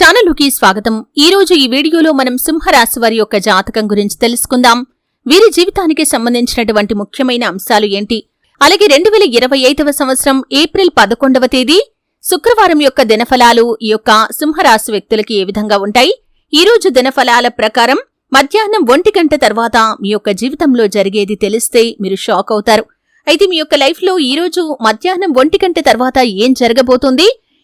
ఛానల్కి స్వాగతం. ఈ రోజు ఈ వీడియోలో మనం సింహరాశి వారి యొక్క జాతకం గురించి తెలుసుకుందాం. వీరి జీవితానికి సంబంధించినటువంటి ముఖ్యమైన అంశాలు ఏంటి? అలాగే రెండు వేల ఇరవై ఐదవ సంవత్సరం ఏప్రిల్ పదకొండవ తేదీ శుక్రవారం యొక్క దినఫలాలు ఈ యొక్క సింహరాశి వ్యక్తులకి ఏ విధంగా ఉంటాయి? ఈ రోజు దినఫలాల ప్రకారం మధ్యాహ్నం ఒంటి గంట తర్వాత మీ యొక్క జీవితంలో జరిగేది తెలిస్తే మీరు షాక్ అవుతారు. అయితే మీ యొక్క లైఫ్లో ఈరోజు ఈ రోజు మధ్యాహ్నం ఒంటి గంట తర్వాత ఏం జరగబోతుంది?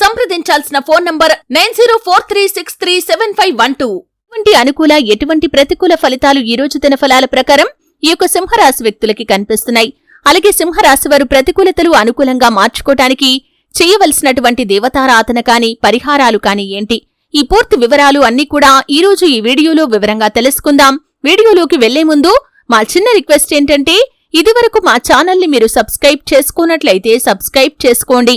సంప్రదించాల్సిన phone number nine zero four three six three seven five one two. ఎటువంటి అనుకూల ఎటువంటి ప్రతికూల ఫలితాలు ఈ రోజు దిన ఫలాల ప్రకారం ఈ యొక్క సింహరాశి వ్యక్తులకి కనిపిస్తున్నాయి. అలాగే సింహరాశి వారు ప్రతికూలతలు అనుకూలంగా మార్చుకోటానికి చేయవలసినటువంటి దేవతారాధన కాని పరిహారాలు కాని ఏంటి? ఈ పూర్తి వివరాలు అన్ని కూడా ఈ రోజు ఈ వీడియోలో వివరంగా తెలుసుకుందాం. వీడియోలోకి వెళ్ళే ముందు మా చిన్న రిక్వెస్ట్ ఏంటంటే ఇదివరకు మా ఛానల్ని మీరు సబ్స్క్రైబ్ చేసుకున్నట్లయితే సబ్స్క్రైబ్ చేసుకోండి.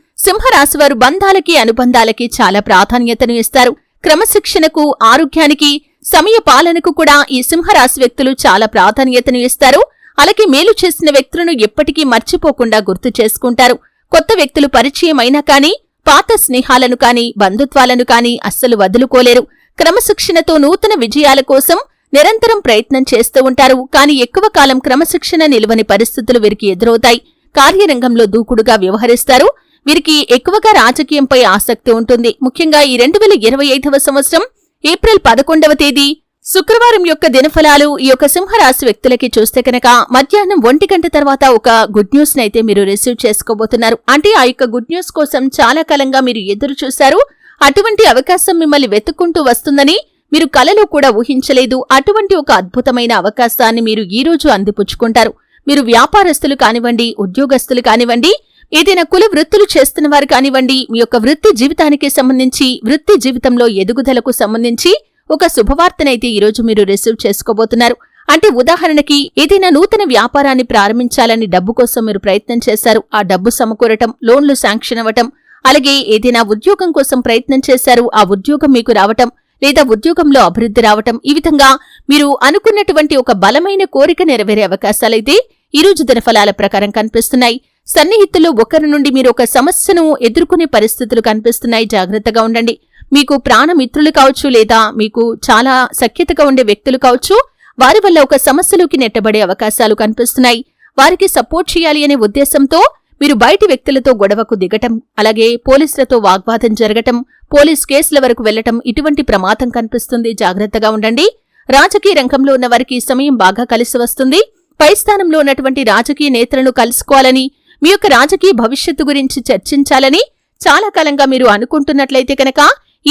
సింహరాశివారు బంధాలకి అనుబంధాలకి చాలా ప్రాధాన్యతను ఇస్తారు. క్రమశిక్షణకు ఆరోగ్యానికి సమయ పాలనకు కూడా ఈ సింహరాశి వ్యక్తులు చాలా ప్రాధాన్యతను ఇస్తారు. అలాగే మేలు చేసిన వ్యక్తులను ఎప్పటికీ మర్చిపోకుండా గుర్తు చేసుకుంటారు. కొత్త వ్యక్తులు పరిచయమైనా కానీ పాత స్నేహాలను కానీ బంధుత్వాలను కానీ అస్సలు వదులుకోలేరు. క్రమశిక్షణతో నూతన విజయాల కోసం నిరంతరం ప్రయత్నం చేస్తూ ఉంటారు. కానీ ఎక్కువ కాలం క్రమశిక్షణ నిలువని పరిస్థితులు వీరికి ఎదురవుతాయి. కార్యరంగంలో దూకుడుగా వ్యవహరిస్తారు. వీరికి ఎక్కువగా రాజకీయంపై ఆసక్తి ఉంటుంది. ముఖ్యంగా ఈ రెండు వేల ఇరవై ఐదవ సంవత్సరం ఏప్రిల్ పదకొండవ తేదీ శుక్రవారం యొక్క దినఫలాలు ఈ యొక్క సింహరాశి వ్యక్తులకి చూస్తే కనుక మధ్యాహ్నం ఒంటి గంట తర్వాత ఒక గుడ్ న్యూస్ నైతే మీరు రిసీవ్ చేసుకోబోతున్నారు. అంటే ఆ యొక్క గుడ్ న్యూస్ కోసం చాలా కాలంగా మీరు ఎదురు చూశారు. అటువంటి అవకాశం మిమ్మల్ని వెతుక్కుంటూ వస్తుందని మీరు కలలో కూడా ఊహించలేదు. అటువంటి ఒక అద్భుతమైన అవకాశాన్ని మీరు ఈ రోజు అందిపుచ్చుకుంటారు. మీరు వ్యాపారస్తులు కానివ్వండి ఉద్యోగస్తులు కానివ్వండి ఏదైనా కుల వృత్తులు చేస్తున్న వారు కానివ్వండి మీ యొక్క వృత్తి జీవితానికి సంబంధించి వృత్తి జీవితంలో ఎదుగుదలకు సంబంధించి ఒక శుభవార్తనైతే ఈరోజు మీరు రిసీవ్ చేసుకోబోతున్నారు. అంటే ఉదాహరణకి ఏదైనా నూతన వ్యాపారాన్ని ప్రారంభించాలని డబ్బు కోసం మీరు ప్రయత్నం చేశారు. ఆ డబ్బు సమకూరటం లోన్లు శాంక్షన్ అవ్వటం అలాగే ఏదైనా ఉద్యోగం కోసం ప్రయత్నం చేశారు. ఆ ఉద్యోగం మీకు రావటం లేదా ఉద్యోగంలో అభివృద్ధి రావటం ఈ విధంగా మీరు అనుకున్నటువంటి ఒక బలమైన కోరిక నెరవేరే అవకాశాలైతే ఈ రోజు దినఫలాల ప్రకారం కనిపిస్తున్నాయి. సన్నిహితుల్లో ఒకరి నుండి మీరు ఒక సమస్యను ఎదుర్కొనే పరిస్థితులు కనిపిస్తున్నాయి. జాగ్రత్తగా ఉండండి. మీకు ప్రాణమిత్రులు కావచ్చు లేదా మీకు చాలా సఖ్యతగా ఉండే వ్యక్తులు కావచ్చు వారి వల్ల ఒక సమస్యలోకి నెట్టబడే అవకాశాలు కనిపిస్తున్నాయి. వారికి సపోర్ట్ చేయాలి అనే ఉద్దేశంతో మీరు బయటి వ్యక్తులతో గొడవకు దిగటం అలాగే పోలీసులతో వాగ్వాదం జరగటం పోలీస్ కేసుల వరకు వెళ్ళటం ఇటువంటి ప్రమాదం కనిపిస్తుంది. జాగ్రత్తగా ఉండండి. రాజకీయ రంగంలో ఉన్న వారికి సమయం బాగా కలిసి వస్తుంది. పై స్థానంలో ఉన్నటువంటి రాజకీయ నేతలను కలుసుకోవాలని మీ యొక్క రాజకీయ భవిష్యత్తు గురించి చర్చించాలని చాలా కాలంగా మీరు అనుకుంటున్నట్లయితే కనుక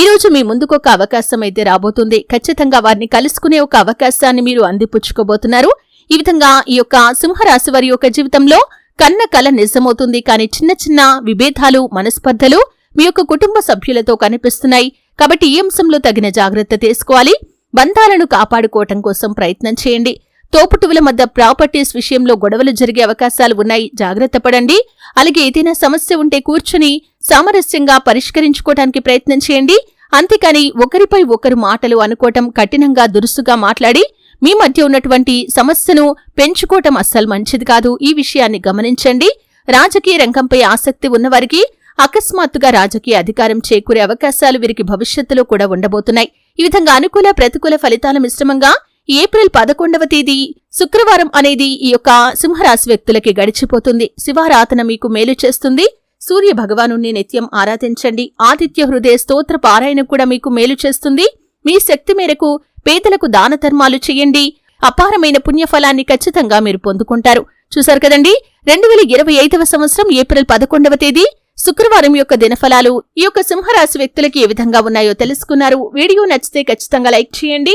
ఈ రోజు మీ ముందుకు ఒక అవకాశం అయితే రాబోతుంది. ఖచ్చితంగా వారిని కలుసుకునే ఒక అవకాశాన్ని మీరు అందిపుచ్చుకోబోతున్నారు. ఈ విధంగా ఈ యొక్క సింహరాశి వారి యొక్క జీవితంలో కన్న కల నిజమవుతుంది. కానీ చిన్న చిన్న విభేదాలు మనస్పర్ధలు మీ యొక్క కుటుంబ సభ్యులతో కనిపిస్తున్నాయి. కాబట్టి ఈ అంశంలో తగిన జాగ్రత్త తీసుకోవాలి. బంధాలను కాపాడుకోవటం కోసం ప్రయత్నం చేయండి. తోపుటువుల మధ్య ప్రాపర్టీస్ విషయంలో గొడవలు జరిగే అవకాశాలు ఉన్నాయి. జాగ్రత్త పడండి. అలాగే ఏదైనా సమస్య ఉంటే కూర్చుని సామరస్యంగా పరిష్కరించుకోవడానికి ప్రయత్నం చేయండి. అంతేకాని ఒకరిపై ఒకరు మాటలు అనుకోవటం కఠినంగా దురుసుగా మాట్లాడి మీ మధ్య ఉన్నటువంటి సమస్యను పెంచుకోవటం అస్సలు మంచిది కాదు. ఈ విషయాన్ని గమనించండి. రాజకీయ రంగంపై ఆసక్తి ఉన్నవారికి అకస్మాత్తుగా రాజకీయ అధికారం చేకూరే అవకాశాలు వీరికి భవిష్యత్తులో కూడా ఉండబోతున్నాయి. ఈ విధంగా అనుకూల ప్రతికూల ఫలితాల మిశ్రమంగా ఏప్రిల్ పదకొండవ తేదీ శుక్రవారం అనేది ఈ యొక్క సింహరాశి వ్యక్తులకి గడిచిపోతుంది. శివారాధన మీకు మేలు చేస్తుంది. సూర్య భగవాను నిత్యం ఆరాధించండి. ఆదిత్య హృదయ స్తోత్ర పారాయణ కూడా మీకు మేలు చేస్తుంది. మీ శక్తి మేరకు పేదలకు దాన ధర్మాలు చేయండి. అపారమైన పుణ్యఫలాన్ని ఖచ్చితంగా మీరు పొందుకుంటారు. చూశారు కదండి? రెండు వేల ఇరవై ఐదవ సంవత్సరం ఏప్రిల్ పదకొండవ తేదీ శుక్రవారం యొక్క దినఫలాలు ఈ యొక్క సింహరాశి వ్యక్తులకి ఏ విధంగా ఉన్నాయో తెలుసుకున్నారు. వీడియో నచ్చితే ఖచ్చితంగా లైక్ చేయండి.